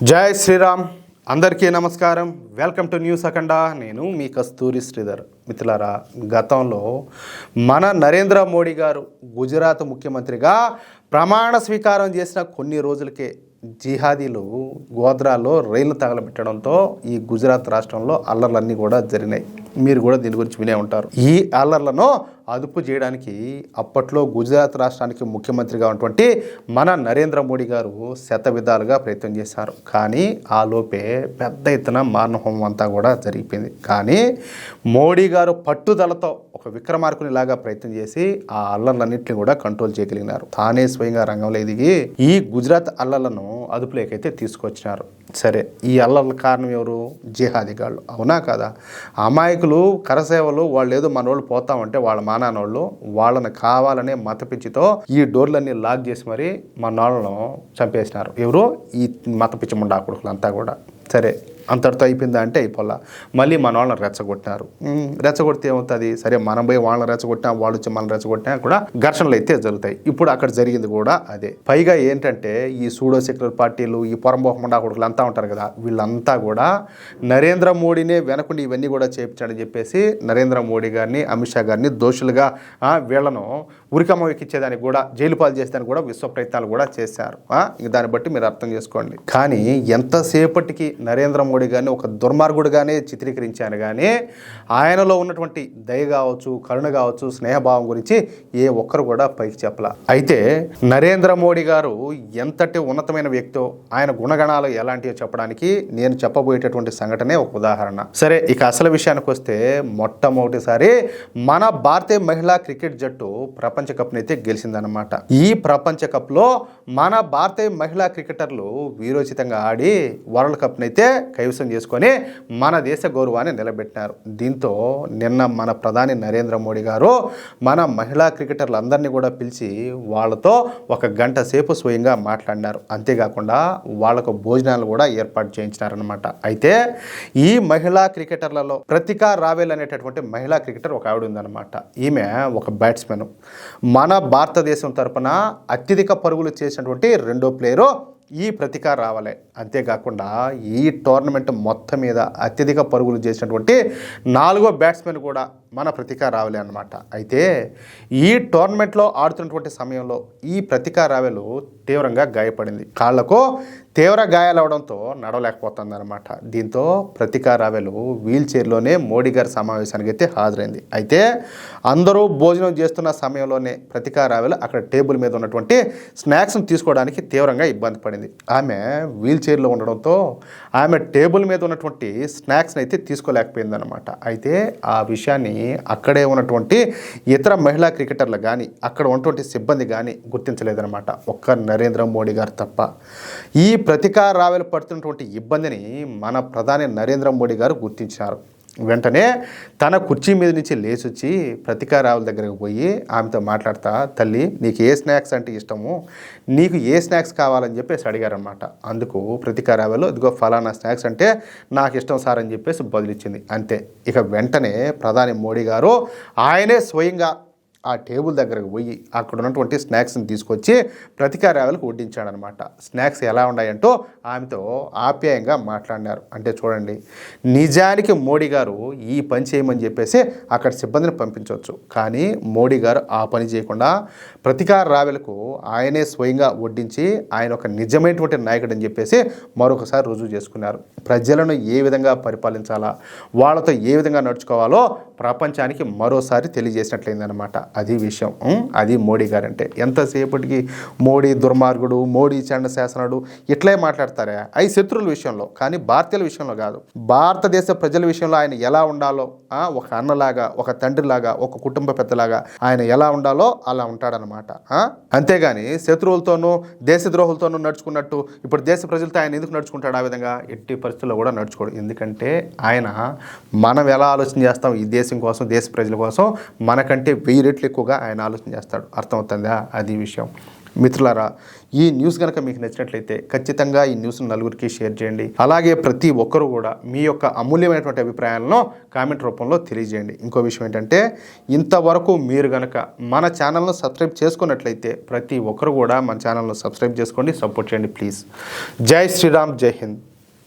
జై శ్రీరామ్. అందరికీ నమస్కారం. Welcome to news Akhanda. నేను మీ కస్తూరి శ్రీధర్. మిత్రులారా గతంలో మన నరేంద్ర మోడీ గారు గుజరాత్ ముఖ్యమంత్రిగా ప్రమాణ స్వీకారం చేసిన కొన్ని రోజులకే జిహాదీలు గోద్రాలో రైలు తగలబెట్టడంతో ఈ గుజరాత్ రాష్ట్రంలో అల్లర్లన్నీ కూడా జరిగినాయి. మీరు కూడా దీని గురించి వినే ఉంటారు. ఈ అల్లర్లను అదుపు చేయడానికి అప్పట్లో గుజరాత్ రాష్ట్రానికి ముఖ్యమంత్రిగా ఉన్నటువంటి మన నరేంద్ర మోడీ గారు శత విధాలుగా ప్రయత్నం చేశారు. కానీ ఆ లోపే పెద్ద ఎత్తున మానహోమం అంతా కూడా జరిగిపోయింది. కానీ మోడీ గారు పట్టుదలతో ఒక విక్రమార్కునిలాగా ప్రయత్నం చేసి ఆ అల్లర్లన్నింటినీ కూడా కంట్రోల్ చేయగలిగినారు. తానే స్వయంగా రంగంలో ఎదిగి ఈ గుజరాత్ అల్లర్లను అదుపులోకైతే తీసుకొచ్చినారు. సరే ఈ అల్లర్ల కారణం ఎవరు? జిహాదిగాళ్ళు అవునా కదా? అమాయకులు కరసేవలు వాళ్ళు ఏదో మన వాళ్ళు పోతామంటే వాళ్ళ మానానోళ్ళు వాళ్ళని కావాలనే మతపిచ్చితో ఈ డోర్లన్నీ లాక్ చేసి మరి మా నాన్నలను చంపేసినారు. ఎవరు? ఈ మతపిచ్చి ముండా కొడుకులు అంతా కూడా. సరే. అంతటితో అయిపోయిందా అంటే అయిపోలా. మళ్ళీ మన వాళ్ళని రెచ్చగొట్టినారు రెచ్చగొడితే ఏమవుతుంది? సరే మనం పోయి వాళ్ళని రెచ్చగొట్టినా వాళ్ళు వచ్చి మనం రెచ్చగొట్టినా కూడా ఘర్షణలు అయితే జరుగుతాయి. ఇప్పుడు అక్కడ జరిగింది కూడా అదే. పైగా ఏంటంటే ఈ సూడో సెక్యులర్ పార్టీలు ఈ పొరంబోహమండా కొడుకులు అంతా ఉంటారు కదా వీళ్ళంతా కూడా నరేంద్ర మోడీనే వెనకుండి ఇవన్నీ కూడా చేయించాడని చెప్పేసి నరేంద్ర మోడీ గారిని అమిత్ షా గారిని దోషులుగా వీళ్ళను ఉరికమ్మ ఎక్కించేదానికి కూడా జైలు పాలు చేసేదానికి కూడా విశ్వ ప్రయత్నాలు కూడా చేశారు. ఆ, దాన్ని బట్టి మీరు అర్థం చేసుకోండి. కానీ ఎంతసేపటికి నరేంద్ర మోడీ గారిని ఒక దుర్మార్గుడుగానే చిత్రీకరించాను కానీ ఆయనలో ఉన్నటువంటి దయ కావచ్చు కరుణ కావచ్చు స్నేహభావం గురించి ఏ ఒక్కరు కూడా పైకి చెప్పలా. అయితే నరేంద్ర మోడీ గారు ఎంతటి ఉన్నతమైన వ్యక్తో ఆయన గుణగణాలు ఎలాంటివో చెప్పడానికి నేను చెప్పబోయేటటువంటి సంఘటనే ఒక ఉదాహరణ. సరే ఇక అసలు విషయానికి వస్తే మొట్టమొదటిసారి మన భారతీయ మహిళా క్రికెట్ జట్టు ప్రపంచ ప్రపంచ కప్ని అయితే గెలిచిందనమాట ఈ ప్రపంచ కప్లో మన భారతీయ మహిళా క్రికెటర్లు వీరోచితంగా ఆడి వరల్డ్ కప్ని అయితే కైవసం చేసుకొని మన దేశ గౌరవాన్ని నిలబెట్టినారు. దీంతో నిన్న మన ప్రధాని నరేంద్ర మోడీ గారు మన మహిళా క్రికెటర్లందరినీ కూడా పిలిచి వాళ్ళతో ఒక గంట సేపు స్వయంగా మాట్లాడినారు. అంతేకాకుండా వాళ్ళకు భోజనాలు కూడా ఏర్పాటు చేయించినారనమాట అయితే ఈ మహిళా క్రికెటర్లలో ప్రతిక రావెల్ అనేటటువంటి మహిళా క్రికెటర్ ఒక ఆవిడ ఉందన్నమాట. ఈమె ఒక బ్యాట్స్మెన్. మన భారతదేశం తరపున అత్యధిక పరుగులు చేసినటువంటి రెండో ప్లేయరు ఈ ప్రతిక రావాలి. అంతేకాకుండా ఈ టోర్నమెంట్ మొత్తం మీద అత్యధిక పరుగులు చేసినటువంటి నాలుగో బ్యాట్స్మెన్ కూడా మన ప్రతిక రావలే అనమాట అయితే ఈ టోర్నమెంట్లో ఆడుతున్నటువంటి సమయంలో ఈ ప్రతిక రావెలు తీవ్రంగా గాయపడింది. కాళ్ళకు తీవ్ర గాయాలవడంతో నడవలేకపోతుంది అనమాట దీంతో ప్రతిక రావెలు వీల్ చైర్లోనే మోడీ గారి సమావేశానికి అయితే హాజరైంది. అయితే అందరూ భోజనం చేస్తున్న సమయంలోనే ప్రతిక రావెలు అక్కడ టేబుల్ మీద ఉన్నటువంటి స్నాక్స్ను తీసుకోవడానికి తీవ్రంగా ఇబ్బంది పడింది. ఆమె వీల్ చైర్లో ఉండడంతో ఆమె టేబుల్ మీద ఉన్నటువంటి స్నాక్స్ని అయితే తీసుకోలేకపోయింది అనమాట అయితే ఆ విషయాన్ని అక్కడే ఉన్నటువంటి ఇతర మహిళా క్రికెటర్లు కానీ అక్కడ ఉన్నటువంటి సిబ్బంది కానీ గుర్తించలేదన్నమాట. ఒక్క నరేంద్ర మోడీ గారు తప్ప. ఈ ప్రతీకార రావెలు పడుతున్నటువంటి ఇబ్బందిని మన ప్రధాని నరేంద్ర మోడీ గారు గుర్తించారు. వెంటనే తన కుర్చీ మీద నుంచి లేచొచ్చి ప్రతికారావుల దగ్గరకు పోయి ఆమెతో మాట్లాడతా తల్లి నీకు ఏ స్నాక్స్ అంటే ఇష్టము? నీకు ఏ స్నాక్స్ కావాలని చెప్పేసి అడిగారనమాట అందుకు ప్రతికారావులు ఇదిగో ఫలానా స్నాక్స్ అంటే నాకు ఇష్టం సార్ అని చెప్పేసి బదులిచ్చింది. అంతే. ఇక వెంటనే ప్రధాని మోడీ గారు ఆయనే స్వయంగా ఆ టేబుల్ దగ్గరకు పోయి అక్కడ ఉన్నటువంటి స్నాక్స్ని తీసుకొచ్చి ప్రతికారావులకు వడ్డించాడనమాట. స్నాక్స్ ఎలా ఉన్నాయంటూ ఆమెతో ఆప్యాయంగా మాట్లాడినారు. అంటే చూడండి నిజానికి మోడీ గారు ఈ పని చేయమని చెప్పేసి అక్కడ సిబ్బందిని పంపించవచ్చు. కానీ మోడీ గారు ఆ పని చేయకుండా ప్రతికార రావెలకు ఆయనే స్వయంగా వడ్డించి ఆయన ఒక నిజమైనటువంటి నాయకుడు అని చెప్పేసి మరొకసారి రుజువు చేసుకున్నారు. ప్రజలను ఏ విధంగా పరిపాలించాలా వాళ్ళతో ఏ విధంగా నడుచుకోవాలో ప్రపంచానికి మరోసారి తెలియజేసినట్లయిందనమాట. అది విషయం. అది మోడీ గారంటే. ఎంతసేపటికి మోడీ దుర్మార్గుడు మోడీ చండ శాసనుడు ఇట్లే మాట్లాడతారే? అవి శత్రువుల విషయంలో కానీ భారతీయుల విషయంలో కాదు. భారతదేశ ప్రజల విషయంలో ఆయన ఎలా ఉండాలో ఒక అన్నలాగా ఒక తండ్రిలాగా ఒక కుటుంబ పెద్దలాగా ఆయన ఎలా ఉండాలో అలా ఉంటాడనమాట అంతేగాని శత్రువులతోనూ దేశద్రోహులతోనూ నడుచుకున్నట్టు ఇప్పుడు దేశ ప్రజలతో ఆయన ఎందుకు నడుచుకుంటాడు ఆ విధంగా? ఎట్టి పరిస్థితుల్లో కూడా నడుచుకోడు. ఎందుకంటే ఆయన మనం ఎలా ఆలోచన చేస్తాం ఈ దేశం కోసం దేశ ప్రజల కోసం? మనకంటే వెయ్యి రెట్లు ఎక్కువగా ఆయన ఆలోచన చేస్తాడు. అర్థమవుతుందా? అది విషయం. మిత్రులారా ఈ న్యూస్ కనుక మీకు నచ్చినట్లయితే ఖచ్చితంగా ఈ న్యూస్ను నలుగురికి షేర్ చేయండి. అలాగే ప్రతి ఒక్కరూ కూడా మీ యొక్క అమూల్యమైనటువంటి అభిప్రాయాలను కామెంట్ రూపంలో తెలియజేయండి. ఇంకో విషయం ఏంటంటే ఇంతవరకు మీరు కనుక మన ఛానల్ను సబ్స్క్రైబ్ చేసుకున్నట్లయితే ప్రతి ఒక్కరు కూడా మన ఛానల్ను సబ్స్క్రైబ్ చేసుకోండి సపోర్ట్ చేయండి ప్లీజ్. జై శ్రీరామ్ జై హింద్.